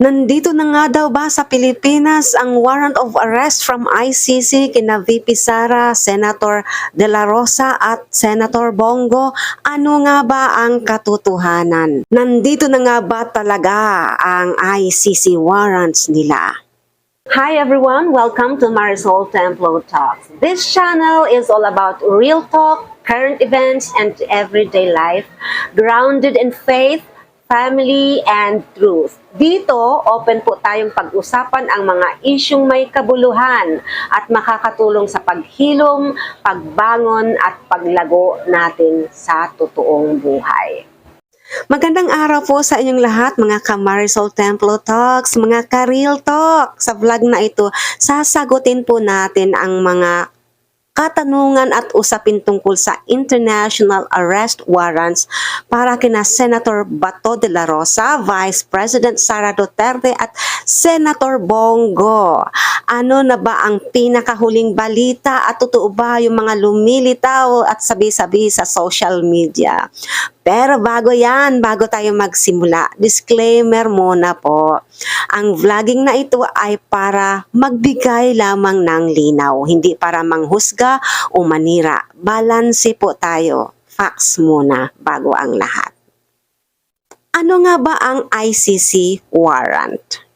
Nandito na nga daw ba sa Pilipinas ang warrant of arrest from ICC kina VP Sara, Senator De La Rosa at Senator Bongo? Ano nga ba ang katotohanan? Nandito na nga ba talaga ang ICC warrants nila? Hi everyone, welcome to Marisol Templo Talks. This channel is all about real talk, current events, and everyday life, grounded in faith, family, and truth. Dito, open po tayong pag-usapan ang mga isyong may kabuluhan at makakatulong sa paghilom, pagbangon at paglago natin sa totoong buhay. Magandang araw po sa inyong lahat mga Kamarisol Templo Talks, mga Karil Talk. Sa vlog na ito, sasagutin po natin ang mga katanungan at usapin tungkol sa international arrest warrants para kina Senator Bato de la Rosa, Vice President Sara Duterte at Senator Bongo. Ano na ba ang pinakahuling balita at totoo ba yung mga lumilitaw at sabi-sabi sa social media? Pero bago yan, bago tayo magsimula, disclaimer muna po. Ang vlogging na ito ay para magbigay lamang ng linaw, hindi para manghusga o manira. Balanse po tayo. Facts muna bago ang lahat. Ano nga ba ang ICC warrant?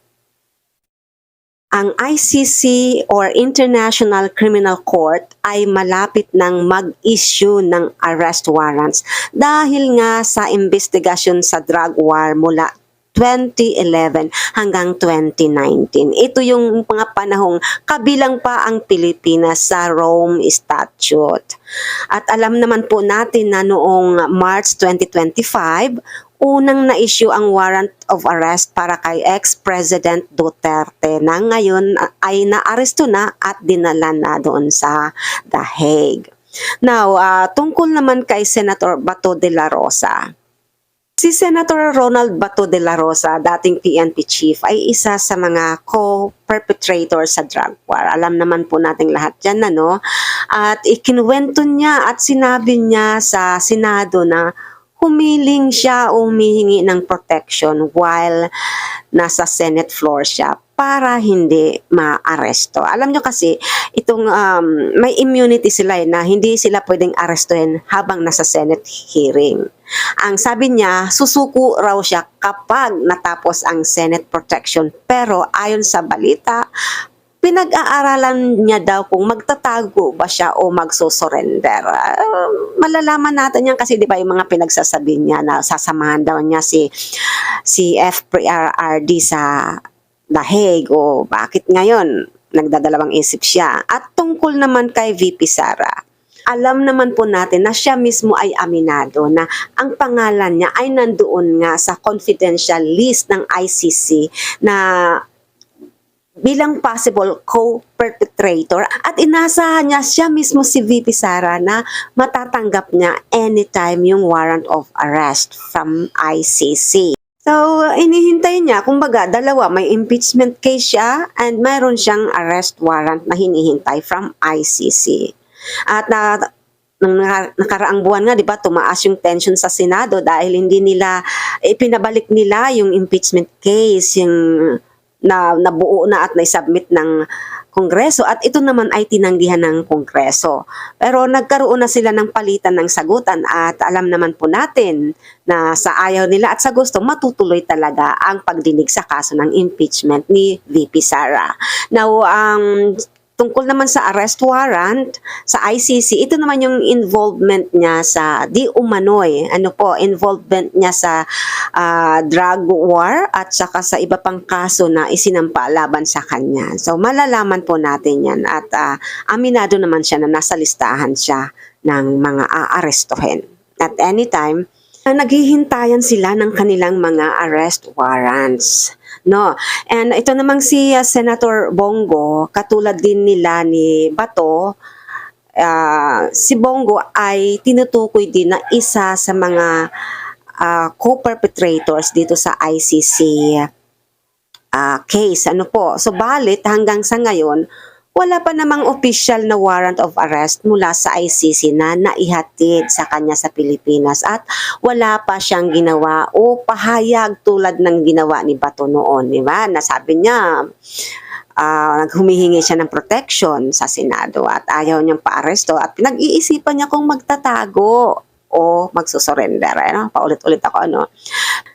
Ang ICC or International Criminal Court ay malapit ng mag-issue ng arrest warrants dahil nga sa investigasyon sa drug war mula 2011 hanggang 2019. Ito yung mga panahong kabilang pa ang Pilipinas sa Rome Statute. At alam naman po natin na noong March 2025, unang na-issue ang warrant of arrest para kay ex-President Duterte na ngayon ay naaresto na at dinala na doon sa The Hague. Now, ah, tungkol naman kay Senator Bato de la Rosa. Si Senator Ronald Bato de la Rosa, dating PNP chief, ay isa sa mga co-perpetrator sa drug war. Alam naman po nating lahat yan, ano? At ikinuwento niya at sinabi niya sa Senado na humiling siya o humihingi ng protection while nasa Senate floor siya para hindi maaresto. Alam nyo kasi, itong um, may immunity sila eh, na hindi sila pwedeng arestuhin habang nasa Senate hearing. Ang sabi niya, susuko raw siya kapag natapos ang Senate protection. Pero ayon sa balita, pinag-aaralan niya daw kung magtatago ba siya o magsusurrender. Uh, malalaman natin yan kasi di ba yung mga pinagsasabi niya na sasamahan daw niya si si FPRRD sa Hague o bakit ngayon nagdadalawang isip siya. At tungkol naman kay VP Sara, alam naman po natin na siya mismo ay aminado na ang pangalan niya ay nandoon nga sa confidential list ng ICC na bilang possible co-perpetrator at inasahan niya siya mismo si VP Sara na matatanggap niya anytime yung warrant of arrest from ICC. Inihintay niya, kumbaga, dalawa, may impeachment case siya and mayroon siyang arrest warrant na hinihintay from ICC. At na, nung naka- nakaraang buwan nga, di ba, tumaas yung tension sa Senado dahil hindi nila, ipinabalik nila yung impeachment case, yung na nabuo na at naisubmit ng Kongreso at ito naman ay tinanggihan ng Kongreso. Pero nagkaroon na sila ng palitan ng sagutan at alam naman po natin na sa ayaw nila at sa gusto matutuloy talaga ang pagdinig sa kaso ng impeachment ni VP Sara. Now, ang tungkol naman sa arrest warrant sa ICC, ito naman yung involvement niya sa di umano'y, ano po, involvement niya sa ah, drug war at saka sa iba pang kaso na isinampa laban sa kanya. So malalaman po natin yan at ah, aminado naman siya na nasa listahan siya ng mga aarestuhin. At anytime, na naghihintayan sila ng kanilang mga arrest warrants. No. And ito namang si uh, Senator Bongo, katulad din nila ni Bato, ah, si Bongo ay tinutukoy din na isa sa mga ah, co-perpetrators dito sa ICC ah, case. Ano po? So balit hanggang sa ngayon, wala pa namang official na warrant of arrest mula sa ICC na naihatid sa kanya sa Pilipinas at wala pa siyang ginawa o pahayag tulad ng ginawa ni Bato noon, di ba? Nasabi niya, ah humihingi siya ng protection sa Senado at ayaw niyang paaresto at pinag-iisipan niya kung magtatago o magsusurrender. Ano? Paulit-ulit ako, ano?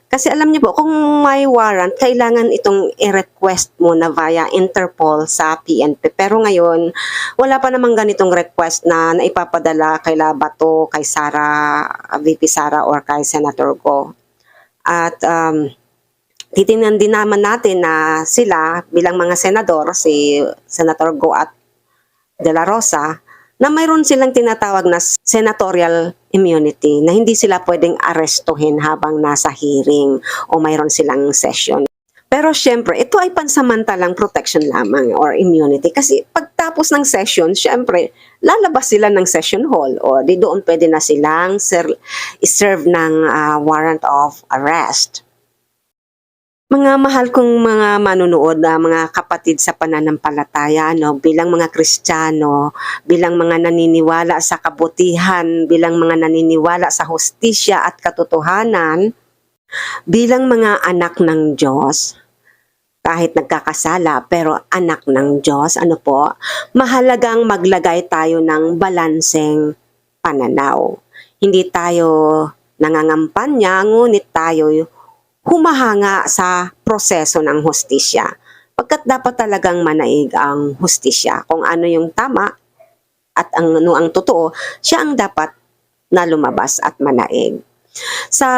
Kasi alam niyo po, kung may warrant, kailangan itong i-request mo na via Interpol sa PNP. Pero ngayon, wala pa namang ganitong request na naipapadala kay Labato, kay Sara, VP Sara, or kay Senator Go. At um, titingnan din naman natin na sila bilang mga senador, si Senator Go at De La Rosa, na mayroon silang tinatawag na senatorial immunity na hindi sila pwedeng arestuhin habang nasa hearing o mayroon silang session. Pero syempre, ito ay pansamantalang protection lamang or immunity kasi pagtapos ng session, syempre, lalabas sila ng session hall o di doon pwede na silang ser- serve ng ah, warrant of arrest. Mga mahal kong mga manunood, na mga kapatid sa pananampalataya, no, bilang mga Kristiyano, bilang mga naniniwala sa kabutihan, bilang mga naniniwala sa hustisya at katotohanan, bilang mga anak ng Diyos, kahit nagkakasala pero anak ng Diyos, ano po, mahalagang maglagay tayo ng balanseng pananaw. Hindi tayo nangangampanya, ngunit tayo humahanga sa proseso ng hustisya. Pagkat dapat talagang manaig ang hustisya. Kung ano yung tama at ang, ano ang totoo, siya ang dapat na lumabas at manaig. Sa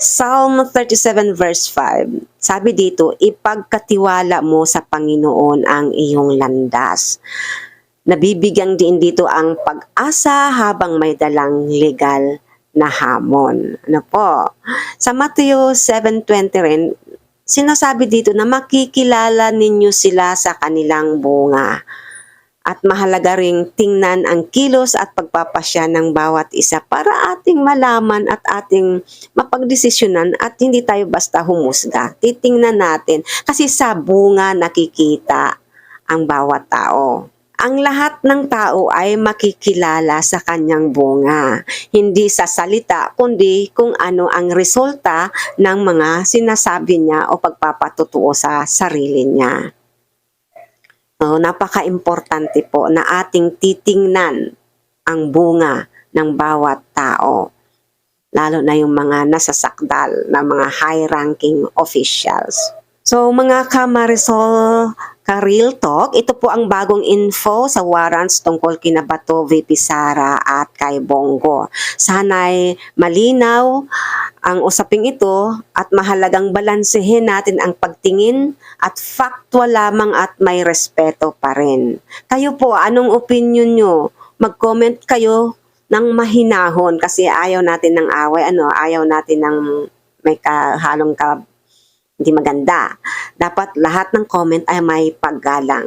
Psalm 37 verse 5, sabi dito, ipagkatiwala mo sa Panginoon ang iyong landas. Nabibigyan din dito ang pag-asa habang may dalang legal na hamon. Ano po? Sa Matthew 7.20 rin, sinasabi dito na makikilala ninyo sila sa kanilang bunga. At mahalaga ring tingnan ang kilos at pagpapasya ng bawat isa para ating malaman at ating mapagdesisyonan at hindi tayo basta humusga. Titingnan natin kasi sa bunga nakikita ang bawat tao. Ang lahat ng tao ay makikilala sa kanyang bunga. Hindi sa salita, kundi kung ano ang resulta ng mga sinasabi niya o pagpapatutuo sa sarili niya. So, napaka-importante po na ating titingnan ang bunga ng bawat tao. Lalo na yung mga nasasakdal na mga high-ranking officials. So mga kamarisol ka-real talk, ito po ang bagong info sa warrants tungkol kina Bato, VP Sara at kay Bongo. Sana'y malinaw ang usaping ito at mahalagang balansehin natin ang pagtingin at factual lamang at may respeto pa rin. Kayo po, anong opinion nyo? Mag-comment kayo ng mahinahon kasi ayaw natin ng away, ano, ayaw natin ng may kahalong ka hindi maganda. Dapat lahat ng comment ay may paggalang.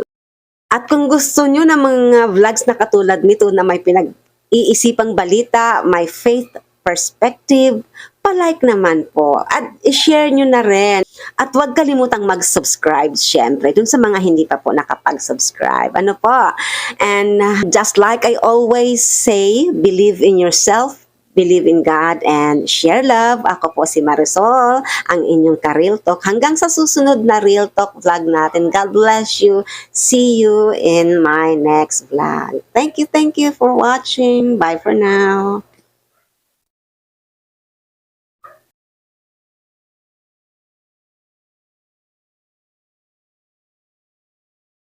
At kung gusto nyo ng mga vlogs na katulad nito na may pinag-iisipang balita, may faith perspective, palike naman po. At i-share nyo na rin. At huwag kalimutang mag-subscribe, syempre, dun sa mga hindi pa po nakapag-subscribe. Ano po? And uh, just like I always say, believe in yourself, believe in God and share love. Ako po si Marisol, ang inyong ka-Real Talk. Hanggang sa susunod na Real Talk vlog natin. God bless you. See you in my next vlog. Thank you, thank you for watching. Bye for now.